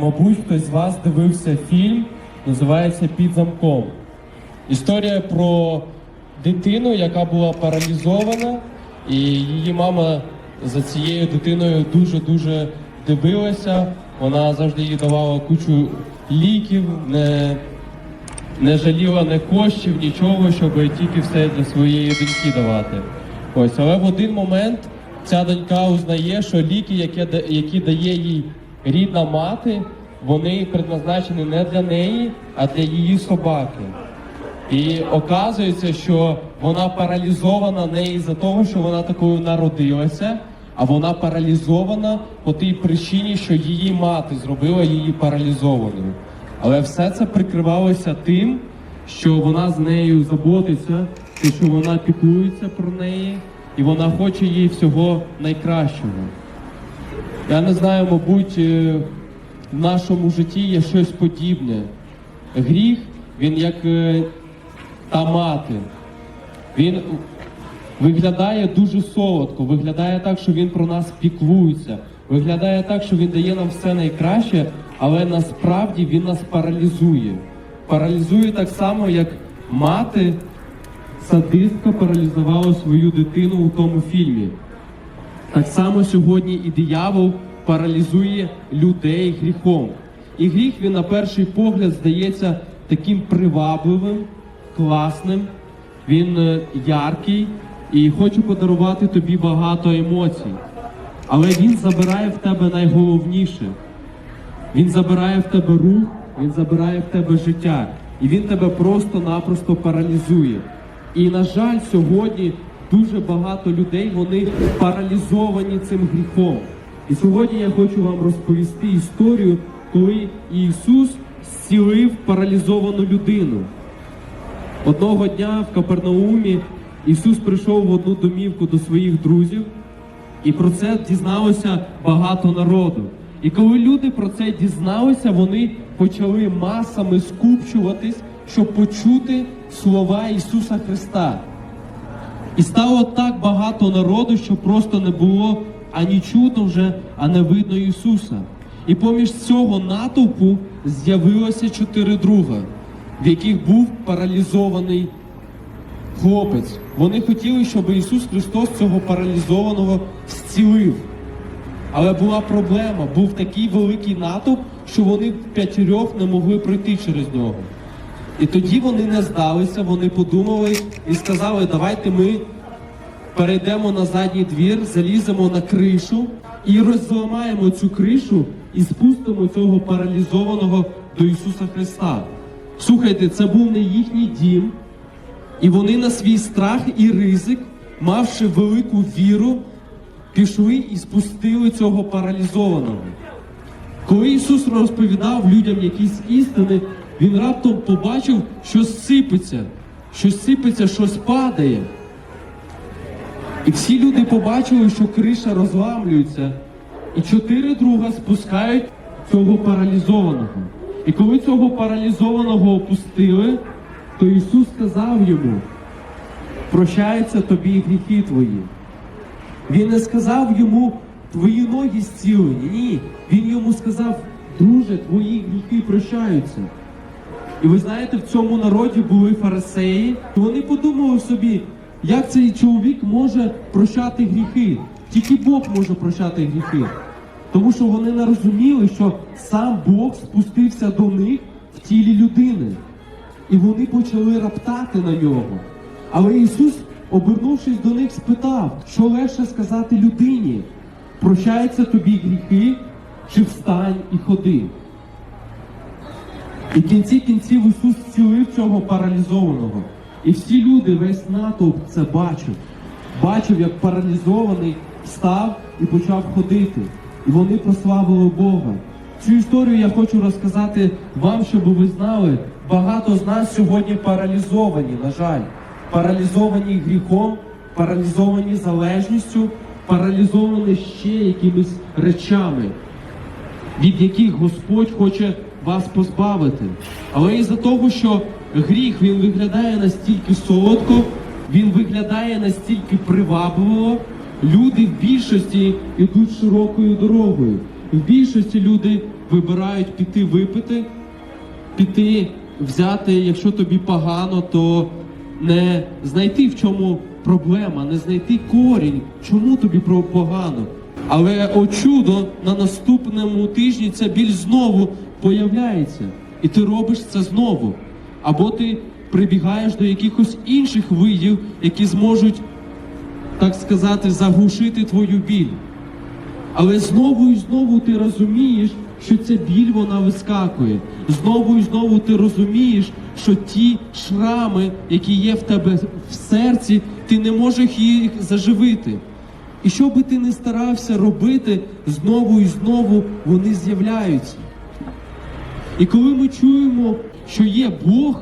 Мабуть, хтось з вас дивився фільм, називається Під замком. Історія про дитину, яка була паралізована, і її мама за цією дитиною дуже-дуже дивилася. Вона завжди їй давала кучу ліків, не, не жаліла не коштів, нічого, щоб тільки все для своєї доньки давати. Ось, але в один момент ця донька узнає, що ліки, які, дає їй рідна мати, вони предназначені не для неї, а для її собаки. І оказується, що вона паралізована не із-за того, що вона такою народилася, а вона паралізована по тій причині, що її мати зробила її паралізованою. Але все це прикривалося тим, що вона з нею заботиться, що вона піклується про неї, і вона хоче їй всього найкращого. Я не знаю, мабуть, е, в нашому житті є щось подібне. Гріх, він як е, та мати. Він виглядає дуже солодко, виглядає так, що він про нас піклується, виглядає так, що він дає нам все найкраще, але насправді він нас паралізує. Паралізує так само, як мати садистка паралізувала свою дитину у тому фільмі. Так само сьогодні і диявол паралізує людей гріхом. І гріх він на перший погляд здається таким привабливим, класним, він е, яркий і хоче подарувати тобі багато емоцій. Але він забирає в тебе найголовніше. Він забирає в тебе рух, він забирає в тебе життя. І він тебе просто-напросто паралізує. І, на жаль, сьогодні дуже багато людей вони паралізовані цим гріхом. І сьогодні я хочу вам розповісти історію, коли Ісус зцілив паралізовану людину. Одного дня в Капернаумі Ісус прийшов в одну домівку до своїх друзів, і про це дізналося багато народу. І коли люди про це дізналися, вони почали масами скупчуватись, щоб почути слова Ісуса Христа. І стало так багато народу, що просто не було ані чутно вже, а не видно Ісуса. І поміж цього натовпу з'явилося чотири друга, в яких був паралізований хлопець. Вони хотіли, щоб Ісус Христос цього паралізованого зцілив. Але була проблема, був такий великий натовп, що вони п'ятьох не могли пройти через нього. І тоді вони не здалися, вони подумали і сказали, давайте ми перейдемо на задній двір, заліземо на кришу і розламаємо цю кришу і спустимо цього паралізованого до Ісуса Христа. Слухайте, це був не їхній дім, і вони на свій страх і ризик, мавши велику віру, пішли і спустили цього паралізованого. Коли Ісус розповідав людям якісь істини, Він раптом побачив, що сипеться, щось сипеться, щось падає. І всі люди побачили, що криша розламлюється, і чотири друга спускають цього паралізованого. І коли цього паралізованого опустили, то Ісус сказав йому: прощаються тобі гріхи твої. Він не сказав йому твої ноги зцілені. Ні. Він йому сказав, друже, твої гріхи прощаються. І ви знаєте, в цьому народі були фарисеї, вони подумали собі, як цей чоловік може прощати гріхи. Тільки Бог може прощати гріхи. Тому що вони не розуміли, що сам Бог спустився до них в тілі людини. І вони почали раптати на нього. Але Ісус, обернувшись до них, спитав, що легше сказати людині: прощаються тобі гріхи, чи встань і ходи. І в кінці кінців Ісус зцілив цього паралізованого. І всі люди, весь натовп це бачив. Бачив, як паралізований встав і почав ходити. І вони прославили Бога. Цю історію я хочу розказати вам, щоб ви знали. Багато з нас сьогодні паралізовані, на жаль, паралізовані гріхом, паралізовані залежністю, паралізовані ще якимись речами від яких Господь хоче вас позбавити. Але із-за того, що гріх він виглядає настільки солодко, він виглядає настільки привабливо, люди в більшості йдуть широкою дорогою. В більшості люди вибирають піти випити, піти взяти, якщо тобі погано, то не знайти в чому проблема, не знайти корінь, чому тобі погано. Але о чудо на наступному тижні ця біль знову появляється, і ти робиш це знову. Або ти прибігаєш до якихось інших видів, які зможуть, так сказати, заглушити твою біль. Але знову і знову ти розумієш, що ця біль вона вискакує. Знову і знову ти розумієш, що ті шрами, які є в тебе в серці, ти не можеш їх заживити. І що би ти не старався робити, знову і знову вони з'являються. І коли ми чуємо, що є Бог,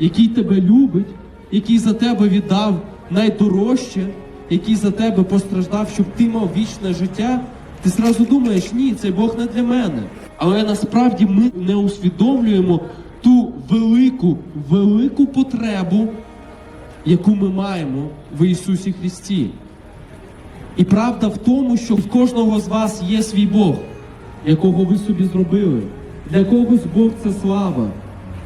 який тебе любить, який за тебе віддав найдорожче, який за тебе постраждав, щоб ти мав вічне життя, ти зразу думаєш, ні, цей Бог не для мене. Але насправді ми не усвідомлюємо ту велику, велику потребу, яку ми маємо в Ісусі Христі. І правда в тому, що в кожного з вас є свій Бог, якого ви собі зробили. Для когось Бог це слава.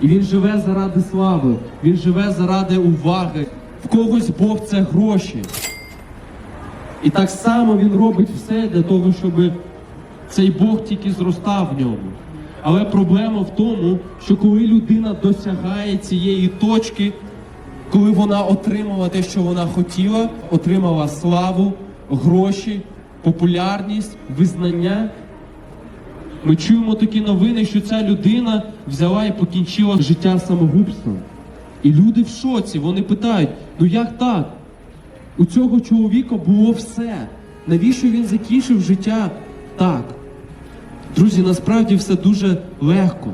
І він живе заради слави, він живе заради уваги. В когось Бог це гроші. І так само він робить все для того, щоб цей Бог тільки зростав в ньому. Але проблема в тому, що коли людина досягає цієї точки, коли вона отримала те, що вона хотіла, отримала славу, гроші, популярність, визнання. Ми чуємо такі новини, що ця людина взяла і покінчила життя самогубством. І люди в шоці, вони питають: ну як так? У цього чоловіка було все. Навіщо він закінчив життя так? Друзі, насправді все дуже легко.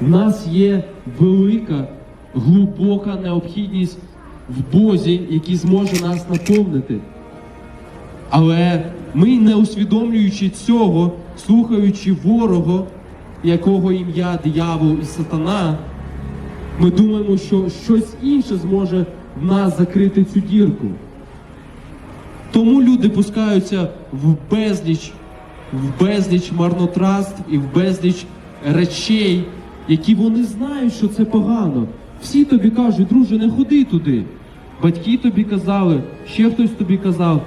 В нас є велика, глибока необхідність в Бозі, який зможе нас наповнити. Але ми, не усвідомлюючи цього, слухаючи ворога, якого ім'я диявол і сатана, ми думаємо, що щось інше зможе в нас закрити цю дірку. Тому люди пускаються в безліч, в безліч марнотратств і в безліч речей, які вони знають, що це погано. Всі тобі кажуть, друже, не ходи туди. Батьки тобі казали, ще хтось тобі казав.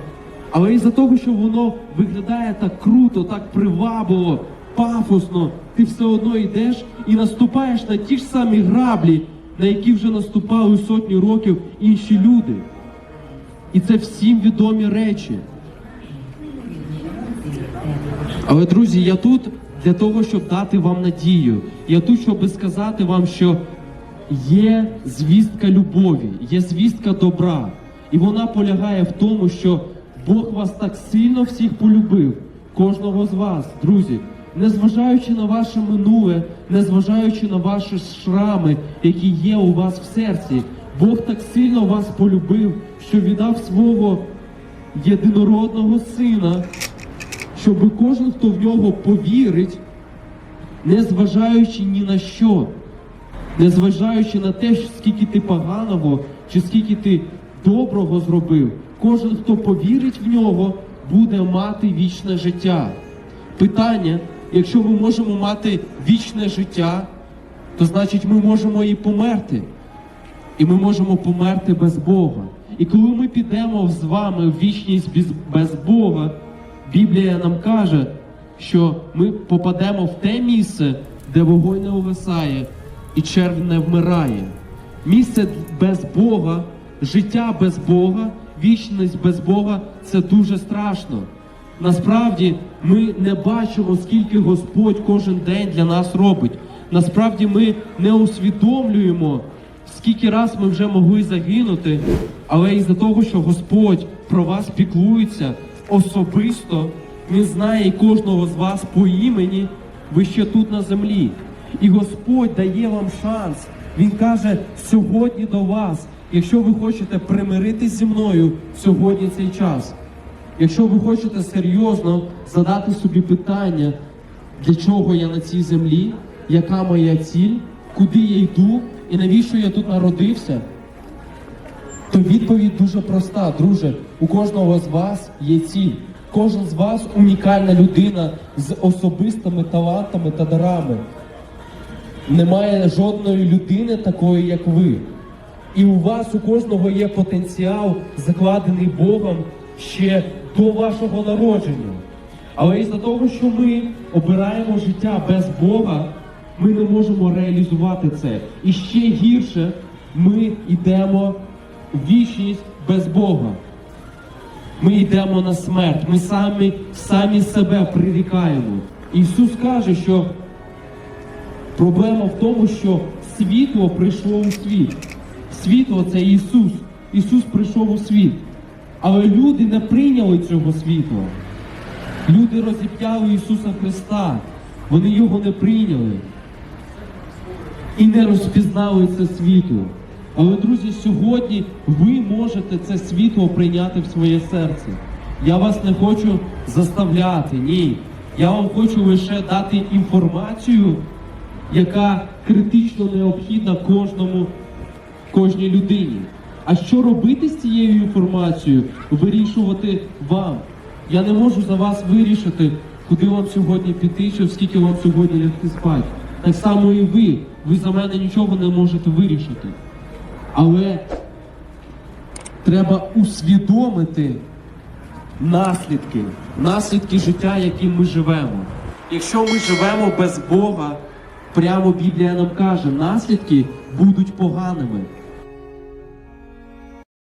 Але із-за того, що воно виглядає так круто, так привабливо, пафосно, ти все одно йдеш і наступаєш на ті ж самі граблі, на які вже наступали сотні років інші люди. І це всім відомі речі. Але, друзі, я тут для того, щоб дати вам надію. Я тут, щоб сказати вам, що є звістка любові, є звістка добра. І вона полягає в тому, що Бог вас так сильно всіх полюбив, кожного з вас, друзі, незважаючи на ваше минуле, незважаючи на ваші шрами, які є у вас в серці, Бог так сильно вас полюбив, що віддав свого єдинородного сина, щоб кожен, хто в нього повірить, не зважаючи ні на що, незважаючи на те, скільки ти поганого чи скільки ти доброго зробив, кожен, хто повірить в нього, буде мати вічне життя. Питання, якщо ми можемо мати вічне життя, то значить ми можемо і померти. І ми можемо померти без Бога. І коли ми підемо з вами в вічність без, Бога, Біблія нам каже, що ми попадемо в те місце, де вогонь не угасає і черв не вмирає. Місце без Бога, життя без Бога, вічність без Бога це дуже страшно. Насправді ми не бачимо, скільки Господь кожен день для нас робить. Насправді ми не усвідомлюємо, скільки раз ми вже могли загинути, але із-за того, що Господь про вас піклується особисто, Він знає кожного з вас по імені, ви ще тут на землі. І Господь дає вам шанс. Він каже сьогодні до вас, якщо ви хочете примиритись зі мною, сьогодні цей час. Якщо ви хочете серйозно задати собі питання, для чого я на цій землі, яка моя ціль, куди я йду і навіщо я тут народився, то відповідь дуже проста, друже. У кожного з вас є ціль. Кожен з вас унікальна людина з особистими талантами та дарами. Немає жодної людини такої, як ви. І у вас у кожного є потенціал, закладений Богом ще до вашого народження. Але із-за того, що ми обираємо життя без Бога, ми не можемо реалізувати це. І ще гірше, ми йдемо в вічність без Бога. Ми йдемо на смерть, ми самі, самі себе прирікаємо. Ісус каже, що Проблема в тому, що світло прийшло у світ. Світло це Ісус. Ісус прийшов у світ. Але люди не прийняли цього світла. Люди розіп'яли Ісуса Христа. Вони його не прийняли. І не розпізнали це світло. Але, друзі, сьогодні ви можете це світло прийняти в своє серце. Я вас не хочу заставляти, ні. Я вам хочу лише дати інформацію, яка критично необхідна кожному, кожній людині. А що робити з цією інформацією, вирішувати вам. Я не можу за вас вирішити, куди вам сьогодні піти, чи скільки вам сьогодні лягти спати. Так само і ви. Ви за мене нічого не можете вирішити. Але треба усвідомити наслідки, наслідки життя, яким ми живемо. Якщо ми живемо без Бога, прямо Біблія нам каже, наслідки будуть поганими.